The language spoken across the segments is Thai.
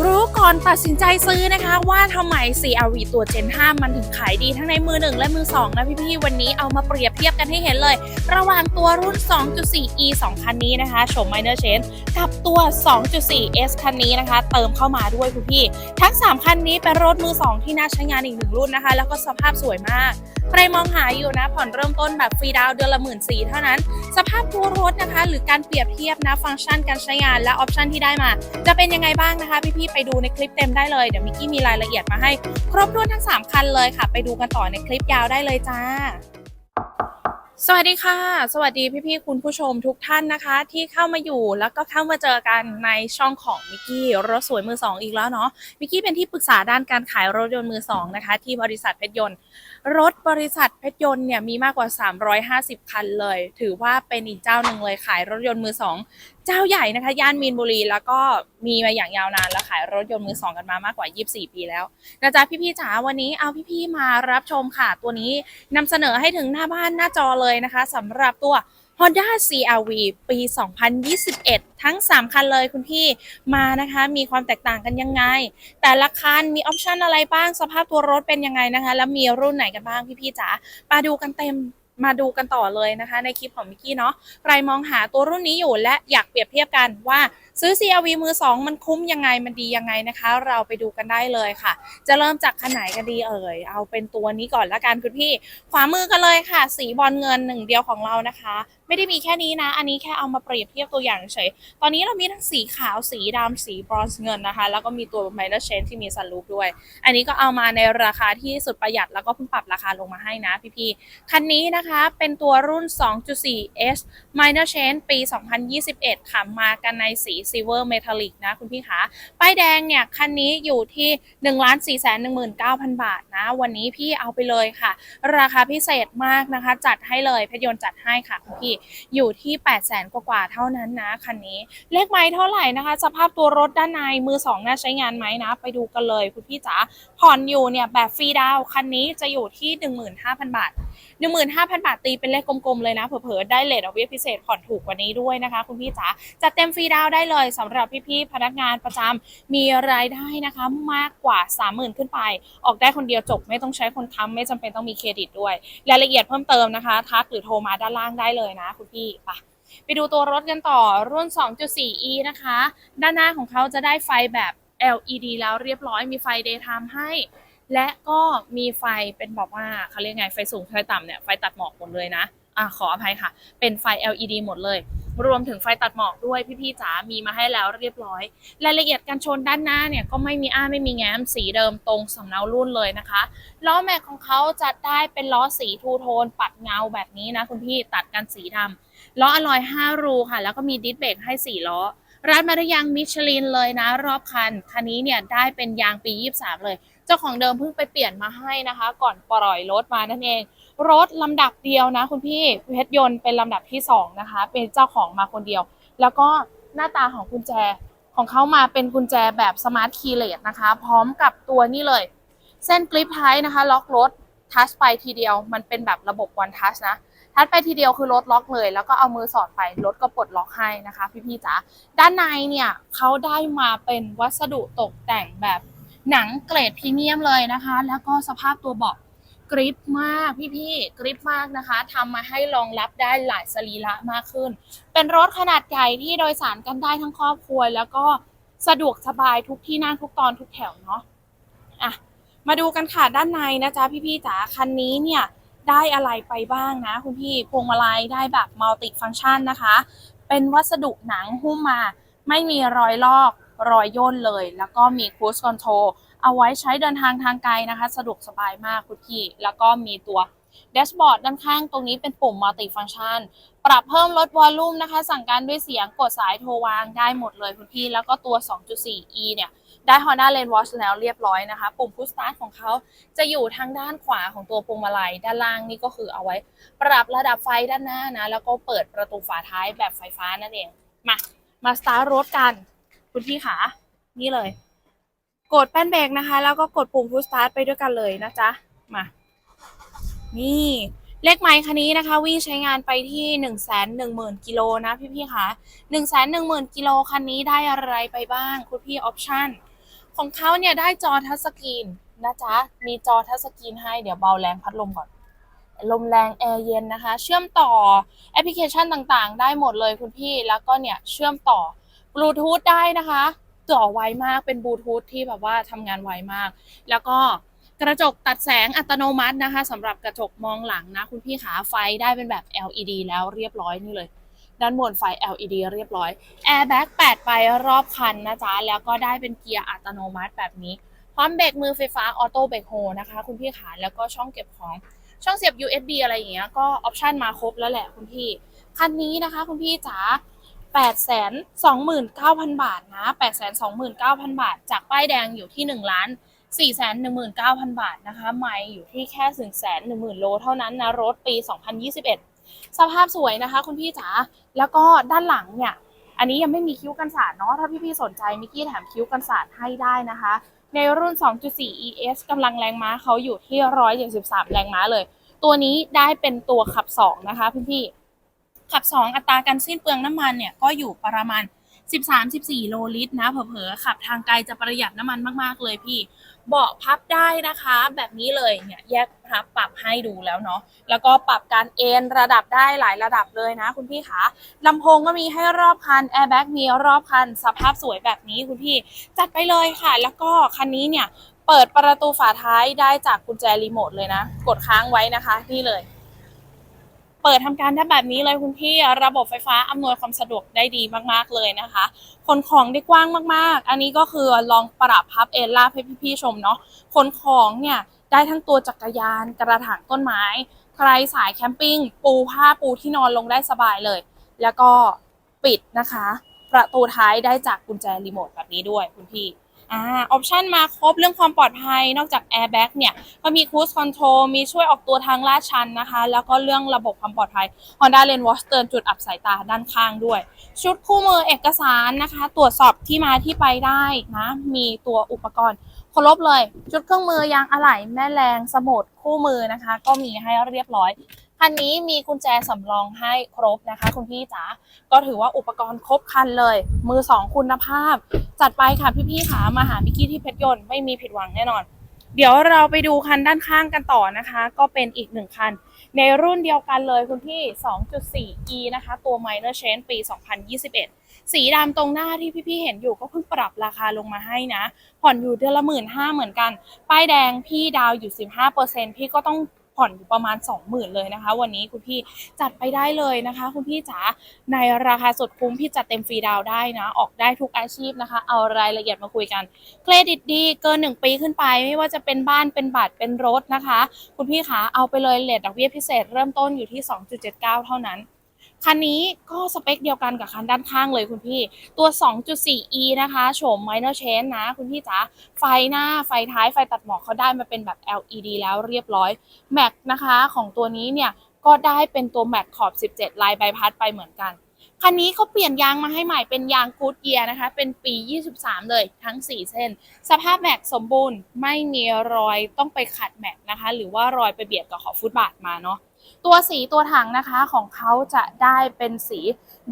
รู้ก่อนตัดสินใจซื้อนะคะว่าทำไม CRV ตัว Gen 5 มันถึงขายดีทั้งในมือ 1 และมือ 2 นะพี่ๆ วันนี้เอามาเปรียบเทียบกันให้เห็นเลย ระหว่างตัวรุ่น 2.4 E 2 คันนี้นะคะโฉม Minor Change กับตัว 2.4 S คันนี้นะคะ เติมเข้ามาด้วยคุณพี่ ทั้ง 3 คันนี้เป็นรถมือ 2 ที่น่าใช้งานอีกหนึ่งรุ่นนะคะ แล้วก็สภาพสวยมากใครมองหาอยู่นะผ่อนเริ่มต้นแบบฟรีดาวน์เดือนละหมื่นสี่เท่านั้น สภาพตัวรถนะคะ หรือการเปรียบเทียบนะฟังก์ชันการใช้งานและออปชันที่ได้มา จะเป็นยังไงบ้างนะคะพี่ๆไปดูในคลิปเต็มได้เลย เดี๋ยวมิกกี้มีรายละเอียดมาให้ ครบถ้วนทั้ง 3 คันเลยค่ะ ไปดูกันต่อในคลิปยาวได้เลยจ้า สวัสดีค่ะ สวัสดีพี่ๆคุณผู้ชมทุกท่านนะคะ ที่เข้ามาอยู่แล้วก็เข้ามาเจอกันในช่องของมิกกี้รถสวยมือสองอีกแล้วเนาะมิกกี้เป็นที่ปรึกษาด้านการขายรถยนต์มือสองนะคะ ที่บริษัทเพชรยนต์รถบริษัทเพชรยนต์เนี่ยมีมากกว่า 350 คันเลย ถือว่าเป็นอีกเจ้าหนึ่งเลยขายรถยนต์มือสองเจ้าใหญ่นะคะย่านมีนบุรีแล้วก็มีมาอย่างยาวนานแล้วขายรถยนต์มือสองกันมามากกว่า 24 ปีแล้วนะจ๊ะพี่ๆจ๋าวันนี้เอาพี่ๆมารับชมค่ะตัวนี้นำเสนอให้ถึงหน้าบ้านหน้าจอเลยนะคะสำหรับตัว Honda CRV ปี 2021 ทั้ง 3 คันเลยคุณพี่มานะคะ มีความแตกต่างกันยังไง แต่ละคันมีออปชันอะไรบ้าง สภาพตัวรถเป็นยังไงนะคะ แล้วมีรุ่นไหนกันบ้างพี่ๆจ๋ามาดูกันเต็ม มาดูกันต่อเลยนะคะ ในคลิปของมิกกี้เนาะใครมองหาตัวรุ่นนี้อยู่และอยากเปรียบเทียบกันว่าซื้อ CRV มือ 2 มันคุ้มยังไงมันดียังไงนะคะ เราไปดูกันได้เลยค่ะ จะเริ่มจากคันไหนกันดีเอ่ย เอาเป็นตัวนี้ก่อนละกันคุณพี่ ขวามือกันเลยค่ะ สีบอลเงินหนึ่งเดียวของเรานะคะ ไม่ได้มีแค่นี้นะ อันนี้แค่เอามาเปรียบเทียบตัวอย่างเฉย ตอนนี้เรามีทั้งสีขาวสีดำสีบรอนซ์เงินนะคะ แล้วก็มีตัวไมเลอร์เชนที่มีซันรูฟด้วย อันนี้ก็เอามาในราคาที่สุดประหยัดแล้วก็เพิ่งปรับราคาลงมาให้นะพี่ๆคันนี้นะคะเป็นตัวรุ่น 2.4 S Minor Change ปี 2021 ค่ะ มากันในสี Silver Metallic นะคุณพี่คะ ป้ายแดงเนี่ย คันนี้อยู่ที่ 1 4 1 9 0 0 0 บาทนะ วันนี้พี่เอาไปเลยค่ะ ราคาพิเศษมากนะคะ จัดให้เลยเพชรยนจัดให้ค่ะคุณพี่ อยู่ที่ 8 0 0 0 0 0 กว่าๆเท่านั้นนะ คันนี้ เลขไม้เท่าไหร่นะคะ สภาพตัวรถด้านในมือสองน่าใช้งานไหมนะ ไปดูกันเลยคุณพี่จ๋า ผ่อนอยู่เนี่ยแบบฟรีดาวคันนี้จะอยู่ที่ 15,000 บาท 15,000 บาทตีเป็นเลขกลมๆเลยนะเผลอๆได้เลทเอาเบี้ยพิเศษผ่อนถูกกว่านี้ด้วยนะคะ คุณพี่จ๋าจัดเต็มฟรีดาวได้เลยสำหรับพี่ๆพนักงานประจำมีรายได้นะคะมากกว่า 30,000 ขึ้นไป ออกได้คนเดียวจบไม่ต้องใช้คนค้ำไม่จำเป็นต้องมีเครดิตด้วยรายละเอียดเพิ่มเติมนะคะทักหรือโทรมาด้านล่างได้เลยนะ คุณพี่ไปไปดูตัวรถกันต่อรุ่น 2.4e นะคะ ด้านหน้าของเขาจะได้ไฟแบบ LED แล้วเรียบร้อยมีไฟ daytime ให้ และก็มีไฟเป็นบอกว่าเขาเรียกไงไฟสูงไฟต่ำเนี่ยไฟตัดหมอกหมดเลยนะอะขออภัยค่ะ เป็นไฟ LED หมดเลย รวมถึงไฟตัดหมอกด้วยพี่ๆจ๋ามีมาให้แล้วเรียบร้อย รายละเอียดการชนด้านหน้าเนี่ยก็ไม่มีอ้าไม่มีแง้มสีเดิมตรงสำเนารุ่นเลยนะคะล้อแม็กของเขาจะได้เป็นล้อสีทูโทน ปัดเงาแบบนี้นะคุณพี่ตัดกันสีดำล้ออลอย 5 รูค่ะ แล้วก็มีดิสเบรกให้ 4 ล้อ ร้านมาริยังมิชลินเลยนะ รอบคัน คันนี้เนี่ยได้เป็นยางปี 23 เลย เจ้าของเดิมเพิ่งไปเปลี่ยนมาให้นะคะ ก่อนปล่อยรถมานั่นเอง รถลำดับเดียวนะ คุณพี่เพชรยนต์เป็นลำดับที่ 2 นะคะ เป็นเจ้าของมาคนเดียว แล้วก็หน้าตาของกุญแจของเขามาเป็นกุญแจแบบสมาร์ทคีย์เลสนะคะ พร้อมกับตัวนี่เลย เส้นกริปไทนะคะ ล็อกรถทัชไปทีเดียว มันเป็นแบบระบบวันทัชนะ ทัชไปทีเดียวคือรถล็อกเลย แล้วก็เอามือสอดไปรถก็ปลดล็อกให้นะคะ พี่ๆจ๋าด้านในเนี่ยเขาได้มาเป็นวัสดุตกแต่งแบบหนังเกรดพรีเมียมเลยนะคะ แล้วก็สภาพตัวเบาะกริปมากพี่ๆกริปมากนะคะทำมาให้รองรับได้หลายสรีระมากขึ้น เป็นรถขนาดใหญ่ที่โดยสารกันได้ทั้งครอบครัว แล้วก็สะดวกสบายทุกที่นั่งทุกตอนทุกแถวเนาะอะมาดูกันค่ะด้านในนะจ๊ะพี่ๆจ๋าคันนี้เนี่ย ได้อะไรไปบ้างนะคุณพี่พวงมาลัยได้แบบมัลติฟังชันนะคะ เป็นวัสดุหนังหุ้มมา ไม่มีรอยลอกรอยย่นเลย แล้วก็มีคูสคอนโทรเอาไว้ใช้เดินทางทางไกลนะคะ สะดวกสบายมากคุณพี่ แล้วก็มีตัว แดชบอร์ดด้านข้างตรงนี้เป็นปุ่มมัลติฟังชัน ปรับเพิ่มลดวอลลุ่มนะคะ สั่งการด้วยเสียงกดสายโทรวางได้หมดเลยคุณพี่ แล้วก็ตัว 2.4e เนี่ย ได้ Honda Lane Watch แล้วเรียบร้อยนะคะ ปุ่ม Push Start ของเขาจะอยู่ทางด้านขวาของตัวพวงมาลัย ด้านล่างนี่ก็คือเอาไว้ ปรับระดับไฟด้านหน้านะ แล้วก็เปิดประตูฝาท้ายแบบไฟฟ้านั่นเอง มา มาสตาร์ทรถกัน คุณพี่ขานี่เลย กดแป้นเบรกนะคะ แล้วก็กดปุ่ม Push Start ไปด้วยกันเลยนะจ๊ะ มา นี่เลขไมค์คันนี้นะคะ วิ่งใช้งานไปที่1นึ่งแสนหนึ่งหมื่นกิโลนะพี่ๆคะหนึ่งแสนหนึ่งหมื่นกิโลคันนี้ได้อะไรไปบ้าง คุณพี่ออปชั่นของเขาเนี่ยได้จอทัชสกรีนนะจ๊ะ มีจอทัชสกรีนให้เดี๋ยวเบาแรงพัดลมก่อน ลมแรงแอร์เย็นนะคะ เชื่อมต่อแอปพลิเคชันต่างๆ ได้หมดเลยคุณพี่แล้วก็เนี่ยเชื่อมต่อบลูทูธได้นะคะ ต่อไวมากเป็นบลูทูธที่แบบว่าทำงานไวมาก แล้วก็ กระจกตัดแสงอัตโนมัตินะคะสำหรับกระจกมองหลังนะ คุณพี่ขาไฟได้เป็นแบบ LED แล้วเรียบร้อยนี่เลย ด้านบนไฟ LED เรียบร้อย Airbag 8ไปรอบคันนะจ๊ะ แล้วก็ได้เป็นเกียร์อัตโนมัติแบบนี้ พร้อมเบรกมือไฟฟ้าออโต้เบรกโฮนะคะ คุณพี่ขาแล้วก็ช่องเก็บของช่องเสียบ USB อะไรอย่างเงี้ยก็ออปชันมาครบแล้วแหละคุณพี่ คันนี้นะคะคุณพี่จ๋า8 2 9 0 0 0 บาทนะ 8 2 9 0 0 0 บาท จากป้ายแดงอยู่ที่ 1 ล้าน 4 1 9 0 0 0 บาทนะคะไม่อยู่ที่แค่1 1 0 0 0 0โลเท่านั้นนะรถปี 2021 สภาพสวยนะคะ คุณพี่จ๋าแล้วก็ด้านหลังเนี่ย อันนี้ยังไม่มีคิ้วกันสาดเนาะถ้าพี่ๆสนใจมิกกี้แถมคิ้วกันสาดให้ได้นะคะ ในรุ่น 2.4 ES กำลังแรงม้าเขาอยู่ที่ 173 แรงม้าเลย ตัวนี้ได้เป็นตัวขับ 2 นะคะพี่ๆขับ 2 อัตราการสิ้นเปลืองน้ำมันเนี่ยก็อยู่ประมาณ 13-14 โลลิตรนะเผลอๆขับทางไกลจะประหยัดน้ำมันมากๆเลยพี่ เบาะพับได้นะคะ แบบนี้เลยเนี่ยแยกพับปรับให้ดูแล้วเนาะแล้วก็ปรับการเอนระดับได้หลายระดับเลยนะ คุณพี่คะลำโพงก็มีให้รอบคันแอร์แบ็กมีรอบคันสภาพสวยแบบนี้คุณพี่จัดไปเลยค่ะ แล้วก็คันนี้เนี่ยเปิดประตูฝาท้ายได้จากกุญแจรีโมทเลยนะ กดค้างไว้นะคะนี่เลย เปิดทำการได้แบบนี้เลยคุณพี่ระบบไฟฟ้าอำนวยความสะดวกได้ดีมากๆเลยนะคะขนของได้กว้างมากๆ อันนี้ก็คือลองปรับพับเอนลาให้พี่ๆชมเนาะขนของเนี่ยได้ทั้งตัวจักรยานกระถางต้นไม้ ใครสายแคมปิ้งปูผ้าปูที่นอนลงได้สบายเลย แล้วก็ปิดนะคะ ประตูท้ายได้จากกุญแจรีโมทแบบนี้ด้วยคุณพี่ อ่าออปชันมาครบเรื่องความปลอดภัยนอกจากแอร์แบ็กเนี่ย ก็มีคู i คอนโทรลมีช่วยออกตัวทางลาดชันนะคะ แล้วก็เรื่องระบบความปลอดภัย Honda Lane Watch เตือนจุดอับสายตาด้านข้างด้วย ชุดคู่มือเอกสารนะคะ ตรวจสอบที่มาที่ไปได้นะ มีตัวอุปกรณ์ครบเลย ชุดเครื่องมือยางอะไหล่แม่แรงสมุดคู่มือนะคะ ก็มีให้เรียบร้อย คันนี้มีกุญแจสำรองให้ครบนะคะ คุณพี่จ๋าก็ถือว่าอุปกรณ์ครบคันเลย มือสองคุณภาพ จัดไปค่ะพี่ๆค่ะมาหามิกกี้ที่เพชรยนต์ไม่มีผิดหวังแน่นอน เดี๋ยวเราไปดูคันด้านข้างกันต่อนะคะ ก็เป็นอีกหนึ่งคัน ในรุ่นเดียวกันเลยคุณพี่ 2.4e นะคะ ตัว minor change ปี 2021สีดำตรงหน้าที่พี่ๆเห็นอยู่ก็เพิ่งปรับราคาลงมาให้นะ ผ่อนอยู่เดือนละหมื่นห้าเหมือนกัน ป้ายแดงพี่ดาวอยู่ 15%พี่ก็ต้อง ผ่อนอยู่ประมาณ 20,000 เลยนะคะ วันนี้คุณพี่จัดไปได้เลยนะคะ คุณพี่จ๋าในราคาสุดคุ้มพี่จัดเต็มฟรีดาวได้นะ ออกได้ทุกอาชีพนะคะ เอารายละเอียดมาคุยกัน เครดิตดีเกิน 1 ปีขึ้นไป ไม่ว่าจะเป็นบ้านเป็นบัตรเป็นรถนะคะ คุณพี่คะเอาไปเลยเลทดอกเบี้ยพิเศษเริ่มต้นอยู่ที่ 2.79 เท่านั้น คันนี้ก็สเปคเดียวกันกับคันด้านข้างเลยคุณพี่ ตัว 2.4e นะคะโฉม minor change นะ คุณพี่จ๋าไฟหน้าไฟท้ายไฟตัดหมอกเขาได้มาเป็นแบบ LED แล้วเรียบร้อยแม็กนะคะของตัวนี้เนี่ยก็ได้เป็นตัวแม็กขอบ 17 ลายใบพัดไปเหมือนกันคันนี้เขาเปลี่ยนยางมาให้ใหม่เป็นยางกูดเยียนะคะ เป็นปี 23 เลยทั้ง 4 เส้น สภาพแม็กสมบูรณ์ไม่มีรอยต้องไปขัดแม็กนะคะ หรือว่ารอยไปเบียดกับขอบฟุตบาทมาเนาะ ตัวสีตัวถังนะคะของเขาจะได้เป็นสี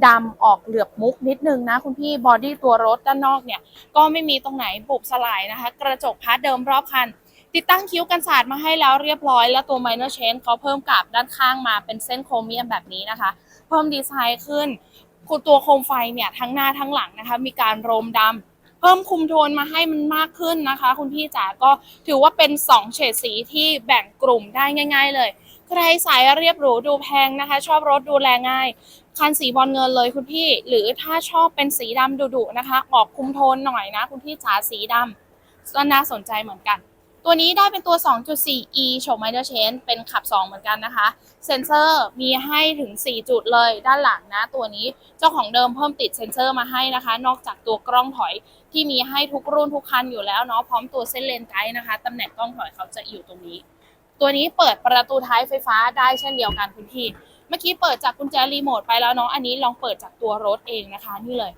ดำออกเหลือบมุกนิดนึงนะคุณพี่บอดี้ตัวรถด้านนอกเนี่ย ก็ไม่มีตรงไหนบุบสลายนะคะ กระจกพัดเดิมรอบคัน ติดตั้งคิ้วกันสาดมาให้แล้วเรียบร้อย แล้วตัว minor change เขาเพิ่มกาบด้านข้างมาเป็นเส้นโครเมียมแบบนี้นะคะ เพิ่มดีไซน์ขึ้นคือตัวโคมไฟเนี่ยทั้งหน้าทั้งหลังนะคะ มีการโรมดำเพิ่มคุมโทนมาให้มันมากขึ้นนะคะ คุณพี่จ๋าก็ถือว่าเป็น 2 เฉดสีที่แบ่งกลุ่มได้ง่าย ๆ เลย ใครสายเรียบหรูดูแพงนะคะ ชอบรถดูแลง่าย คันสีบอลเงินเลยคุณพี่ หรือถ้าชอบเป็นสีดำดุๆนะคะ ออกคุมโทนหน่อยนะคุณพี่จ๋าสีดำก็น่าสนใจเหมือนกัน ตัวนี้ได้เป็นตัว 2.4e โฉมไมเดอร์เชนเป็นขับ 2 เหมือนกันนะคะ เซ็นเซอร์มีให้ถึง 4 จุดเลยด้านหลังนะ ตัวนี้เจ้าของเดิมเพิ่มติดเซ็นเซอร์มาให้นะคะ นอกจากตัวกล้องถอยที่มีให้ทุกรุ่นทุกคันอยู่แล้วเนาะพร้อมตัวเส้นเลนไกด์นะคะตำแหน่งกล้องถอยเขาจะอยู่ตรงนี้ ตัวนี้เปิดประตูท้ายไฟฟ้าได้เช่นเดียวกันคุณพี่ เมื่อกี้เปิดจากกุญแจรีโมทไปแล้วเนาะอันนี้ลองเปิดจากตัวรถเองนะคะนี่เลย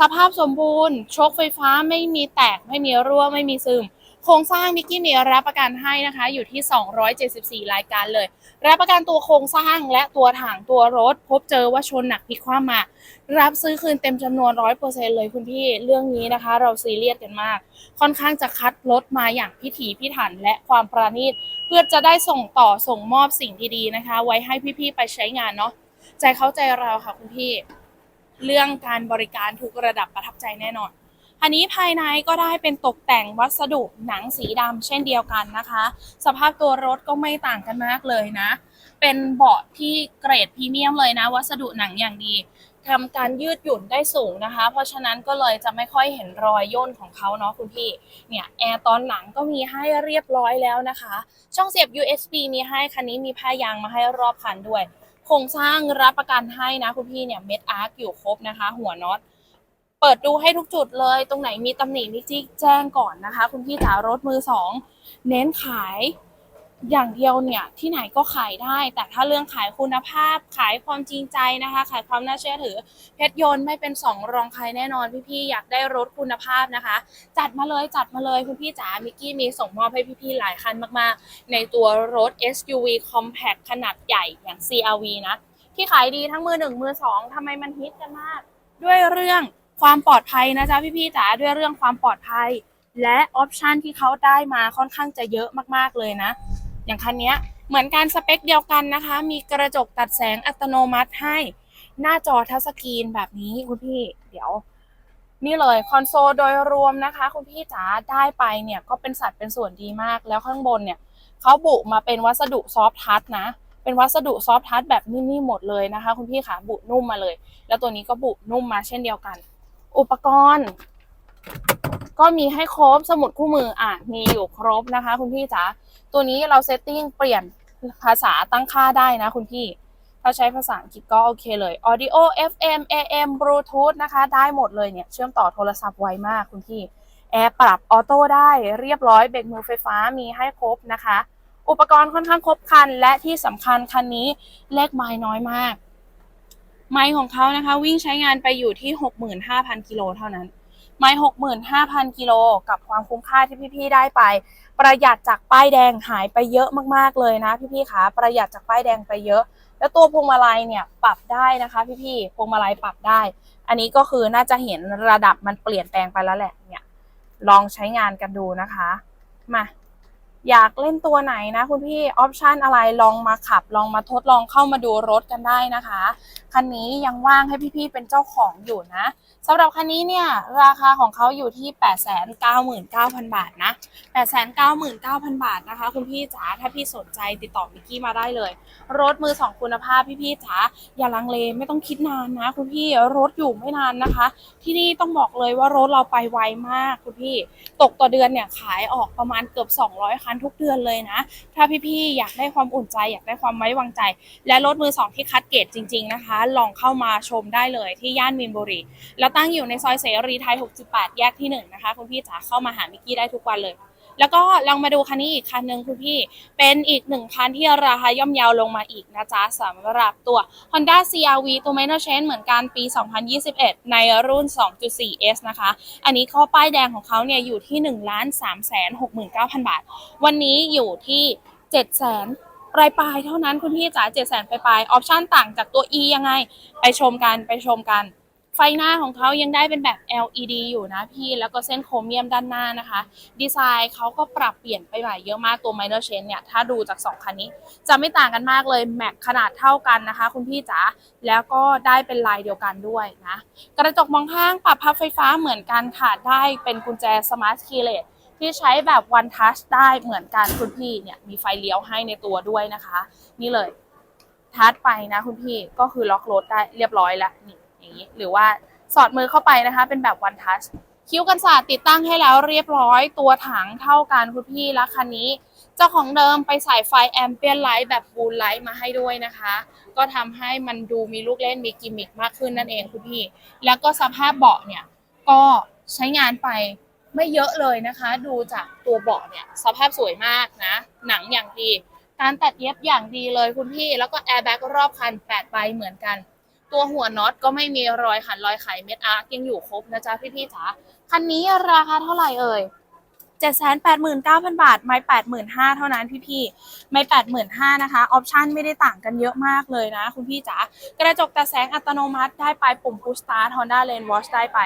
สภาพสมบูรณ์โชคไฟฟ้าไม่มีแตกไม่มีรั่วไม่มีซึม โครงสร้างมิกกี้มีรับประกันให้นะคะอยู่ที่ 274 รายการเลย รับประกันตัวโครงสร้างและตัวถังตัวรถ พบเจอว่าชนหนักพลิกคว่ำมา รับซื้อคืนเต็มจำนวน 100%เลยคุณพี่เรื่องนี้นะคะ เราซีเรียสกันมาก ค่อนข้างจะคัดรถมาอย่างพิถีพิถันและความประณีตเพื่อจะได้ส่งต่อส่งมอบสิ่งดีๆนะคะ ไว้ให้พี่ๆไปใช้งานเนาะใจเข้าใจเราค่ะคุณพี่ เรื่องการบริการทุกระดับประทับใจแน่นอน อันนี้ภายในก็ได้เป็นตกแต่งวัสดุหนังสีดำเช่นเดียวกันนะคะ สภาพตัวรถก็ไม่ต่างกันมากเลยนะ เป็นเบาะที่เกรดพรีเมียมเลยนะ วัสดุหนังอย่างดีทำการยืดหยุ่นได้สูงนะคะ เพราะฉะนั้นก็เลยจะไม่ค่อยเห็นรอยย่นของเขาเนาะคุณพี่ เนี่ยแอร์ตอนหลังก็มีให้เรียบร้อยแล้วนะคะ ช่องเสียบ USB มีให้คันนี้มีผ้ายางมาให้รอบคันด้วย โครงสร้างรับประกันให้นะคุณพี่เนี่ยเม็ดอาร์คอยู่ครบนะคะ หัวน็อต เปิดดูให้ทุกจุดเลย ตรงไหนมีตำหนิมิจิกแจ้งก่อนนะคะ คุณพี่จ๋ารถมือสองเน้นขายอย่างเดียวเนี่ยที่ไหนก็ขายได้ แต่ถ้าเรื่องขายคุณภาพขายความจริงใจนะคะ ขายความน่าเชื่อถือ เพชรยนต์ไม่เป็นสองรองใครแน่นอนพี่ๆอยากได้รถคุณภาพนะคะ จัดมาเลยจัดมาเลยคุณพี่จ๋ามิกกี้มีส่งมอบให้พี่ๆหลายคันมากๆ ในตัวรถ SUV compact ขนาดใหญ่อย่าง CRV นะ ที่ขายดีทั้งมือหนึ่งมือสองทำไมมันฮิตกันมาก ด้วยเรื่อง ความปลอดภัยนะจ๊ะพี่ๆจ๋าด้วยเรื่องความปลอดภัย และออปชันที่เขาได้มาค่อนข้างจะเยอะมากๆเลยนะ อย่างคันนี้เหมือนกันสเปคเดียวกันนะคะ มีกระจกตัดแสงอัตโนมัติให้หน้าจอทัชสกรีนแบบนี้คุณพี่เดี๋ยว นี่เลยคอนโซลโดยรวมนะคะ คุณพี่จ๋าได้ไปเนี่ยก็เป็นสัดเป็นส่วนดีมาก แล้วข้างบนเนี่ยเขาบุมาเป็นวัสดุซอฟทัชนะ เป็นวัสดุซอฟทัชแบบนิ่มๆหมดเลยนะคะ คุณพี่ขาบุนุ่มมาเลย แล้วตัวนี้ก็บุนุ่มมาเช่นเดียวกัน อุปกรณ์ ก็มีให้ครบสมุดคู่มืออะมีอยู่ครบนะคะ คุณพี่จ๋าตัวนี้เราเซตติ้งเปลี่ยนภาษาตั้งค่าได้นะคุณพี่ ถ้าใช้ภาษาอังกฤษก็โอเคเลย Audio FM AM Bluetooth นะคะ ได้หมดเลยเนี่ย เชื่อมต่อโทรศัพท์ไวมากคุณพี่ แอร์ปรับออโต้ได้เรียบร้อยเบรกมือไฟฟ้ามีให้ครบนะคะ อุปกรณ์ค่อนข้างครบครัน และที่สำคัญคันนี้เลขไม้น้อยมาก ไม้ของเขานะคะ วิ่งใช้งานไปอยู่ที่ 65,000 กิโลเท่านั้น ไม้65,000 กิโลกับความคุ้มค่าที่พี่ๆได้ไป ประหยัดจากป้ายแดงหายไปเยอะมากๆเลยนะพี่ๆคะประหยัดจากป้ายแดงไปเยอะ แล้วตัวพวงมาลัยเนี่ยปรับได้นะคะพี่ๆพวงมาลัยปรับได้ อันนี้ก็คือน่าจะเห็นระดับมันเปลี่ยนแปลงไปแล้วแหละเนี่ยลองใช้งานกันดูนะคะมา อยากเล่นตัวไหนนะคุณพี่ออปชันอะไรลองมาขับ ลองมาทดลองเข้ามาดูรถกันได้นะคะคันนี้ยังว่างให้พี่ๆเป็นเจ้าของอยู่นะสำหรับคันนี้เนี่ยราคาของเขาอยู่ที่ 899,000 บาทนะ 899,000 บาทนะคะ คุณพี่จ๋าถ้าพี่สนใจติดต่อมิกกี้มาได้เลย รถมือสองคุณภาพพี่ๆจ๋าอย่าลังเลไม่ต้องคิดนานนะ คุณพี่รถอยู่ไม่นานนะคะ ที่นี่ต้องบอกเลยว่ารถเราไปไวมากคุณพี่ ตกต่อเดือนเนี่ยขายออกประมาณเกือบ 200 คันทุกเดือนเลยนะ ถ้าพี่ๆอยากได้ความอุ่นใจ อยากได้ความไว้วางใจ และรถมือสองที่คัดเกรดจริง ๆนะคะ ลองเข้ามาชมได้เลยที่ย่านมีนบุรี แล้วตั้งอยู่ในซอยเสรีไทย 68 แยกที่1นะคะคุณพี่จ๋าเข้ามาหามิกกี้ได้ทุกวันเลย แล้วก็ลองมาดูคันนี้อีกคันหนึ่งคุณพี่เป็นอีกหนึ่งคันที่ราคาย่อมเยาวลงมาอีกนะจ๊ะสำหรับตัว Honda CRV ตัว Minor Change เหมือนกันปี 2021 ในรุ่น 2.4S นะคะ อันนี้ข้อป้ายแดงของเขาเนี่ยอยู่ที่ 1 3 6 9 0 0 0 บาท วันนี้อยู่ที่ 7 0 0 0 0ปลายปลายๆเท่านั้นคุณพี่จ๋า7 0 0 0 0ปลายปลายออปชั่นต่างจากตัว E ยังไง ไปชมกันไปชมกัน ไฟหน้าของเขายังได้เป็นแบบ LED อยู่นะพี่แล้วก็เส้นโครเมียมด้านหน้านะคะ ดีไซน์เขาก็ปรับเปลี่ยนไปใหม่เยอะมากตัว Minor Change เนี่ย ถ้าดูจาก 2 คันนี้ จะไม่ต่างกันมากเลยแม็กขนาดเท่ากันนะคะ คุณพี่จ๋าแล้วก็ได้เป็นลายเดียวกันด้วยนะ กระจกมองข้างปรับพับไฟฟ้าเหมือนกันค่ะ ได้เป็นกุญแจ Smart Keyless ที่ใช้แบบ One Touch ได้เหมือนกันคุณพี่เนี่ยมีไฟเลี้ยวให้ในตัวด้วยนะคะ นี่เลยทัชไปนะคุณพี่ก็คือล็อกรถได้เรียบร้อยแล้วนี่ นี้ หรือว่าสอดมือเข้าไปนะคะ เป็นแบบ One Touch คิ้วกันศาสตร์ติดตั้งให้แล้วเรียบร้อยตัวถังเท่ากันคุณพี่แล้วคันนี้ เจ้าของเดิมไปใส่ไฟแอมเปียนไลท์แบบบูลไลท์มาให้ด้วยนะคะ ก็ทำให้มันดูมีลูกเล่นมีกิมมิคมากขึ้นนั่นเองคุณพี่ แล้วก็สภาพเบาะเนี่ยก็ใช้งานไปไม่เยอะเลยนะคะ ดูจากตัวเบาะเนี่ยสภาพสวยมากนะ หนังอย่างดี การตัดเย็บอย่างดีเลยคุณพี่ แล้วก็แอร์แบ็กรอบคัน8ใบเหมือนกัน ตัวหัวน็อตก็ไม่มีรอยขันรอยไขเม็ดอาร์คยังอยู่ครบนะจ๊ะพี่ๆจ๋าคันนี้ราคาเท่าไหร่เอ่ย789,000 บาท ไม่ 85,000 เท่านั้นพี่ๆ ไม่ 85,000 นะคะ ออปชั่นไม่ได้ต่างกันเยอะมากเลยนะ คุณพี่จ๋า กระจกตาแสงอัตโนมัติได้ไป ปุ่ม Push Start Honda Lane Watch ได้ไป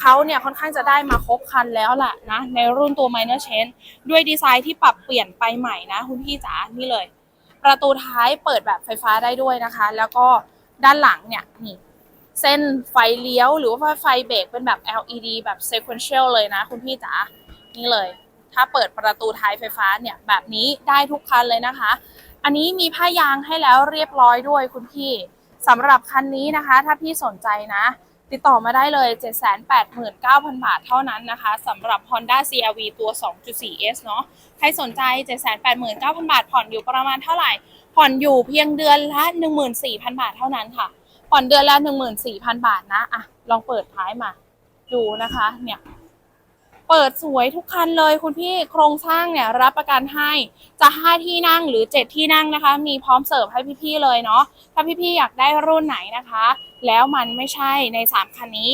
เขาเนี่ยค่อนข้างจะได้มาครบคันแล้วแหละนะ ในรุ่นตัว Minor Change ด้วยดีไซน์ที่ปรับเปลี่ยนไปใหม่นะ คุณพี่จ๋า นี่เลย ประตูท้ายเปิดแบบไฟฟ้าได้ด้วยนะคะ แล้วก็ ด้านหลังเนี่ยนี่เส้นไฟเลี้ยวหรือว่าไฟเบรกเป็นแบบ LED แบบ sequential เลยนะ คุณพี่จ๋านี่เลย ถ้าเปิดประตูท้ายไฟฟ้าเนี่ยแบบนี้ได้ทุกคันเลยนะคะ อันนี้มีผ้ายางให้แล้วเรียบร้อยด้วยคุณพี่สำหรับคันนี้นะคะ ถ้าพี่สนใจนะ ติดต่อมาได้เลย 789,000 บาทเท่านั้นนะคะสำหรับ Honda CRV ตัว 2.4S เนาะใครสนใจ 789,000 บาทผ่อนอยู่ประมาณเท่าไหร่ ผ่อนอยู่เพียงเดือนละ 14,000 บาทเท่านั้นค่ะ ผ่อนเดือนละ 14,000 บาทนะอะลองเปิดท้ายมา ดูนะคะ เนี่ย เปิดสวยทุกคันเลยคุณพี่โครงสร้างเนี่ย รับประกันให้จะ5ที่นั่งหรือ7ที่นั่งนะคะ มีพร้อมเสิร์ฟให้พี่ๆเลยเนาะถ้าพี่ๆอยากได้รุ่นไหนนะคะ แล้วมันไม่ใช่ใน3คันนี้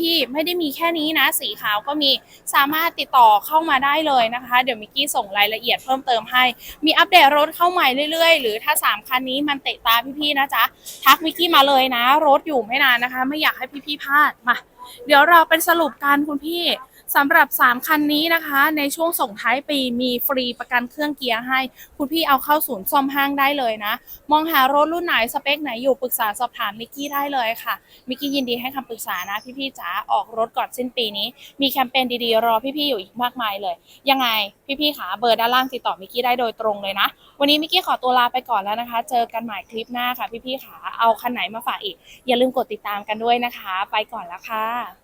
พี่ๆไม่ได้มีแค่นี้นะ สีขาวก็มีสามารถติดต่อเข้ามาได้เลยนะคะ เดี๋ยวมิกกี้ส่งรายละเอียดเพิ่มเติมให้ มีอัปเดตรถเข้าใหม่เรื่อยๆ หรือถ้า 3 คันนี้มันเตะตาพี่ๆนะจ๊ะทักมิกกี้มาเลยนะ รถอยู่ไม่นานนะคะ ไม่อยากให้พี่ๆพลาดมา เดี๋ยวเราเป็นสรุปการคุณพี่ สำหรับ 3 คันนี้นะคะ ในช่วงส่งท้ายปีมีฟรีประกันเครื่องเกียร์ให้ คุณพี่เอาเข้าศูนย์ซ่อมห้างได้เลยนะ มองหารถรุ่นไหนสเปคไหนอยู่ปรึกษาสอบถามมิกกี้ได้เลยค่ะ มิกกี้ยินดีให้คำปรึกษานะ พี่ๆจ๋าออกรถก่อนสิ้นปีนี้ มีแคมเปญดีๆ รอพี่ๆอยู่อีกมากมายเลย ยังไงพี่ๆขาเบอร์ด้านล่างติดต่อมิกกี้ได้โดยตรงเลยนะ วันนี้มิกกี้ขอตัวลาไปก่อนแล้วนะคะ เจอกันใหม่คลิปหน้าค่ะพี่ๆขาเอาคันไหนมาฝากอีก อย่าลืมกดติดตามกันด้วยนะคะ ไปก่อนแล้วค่ะ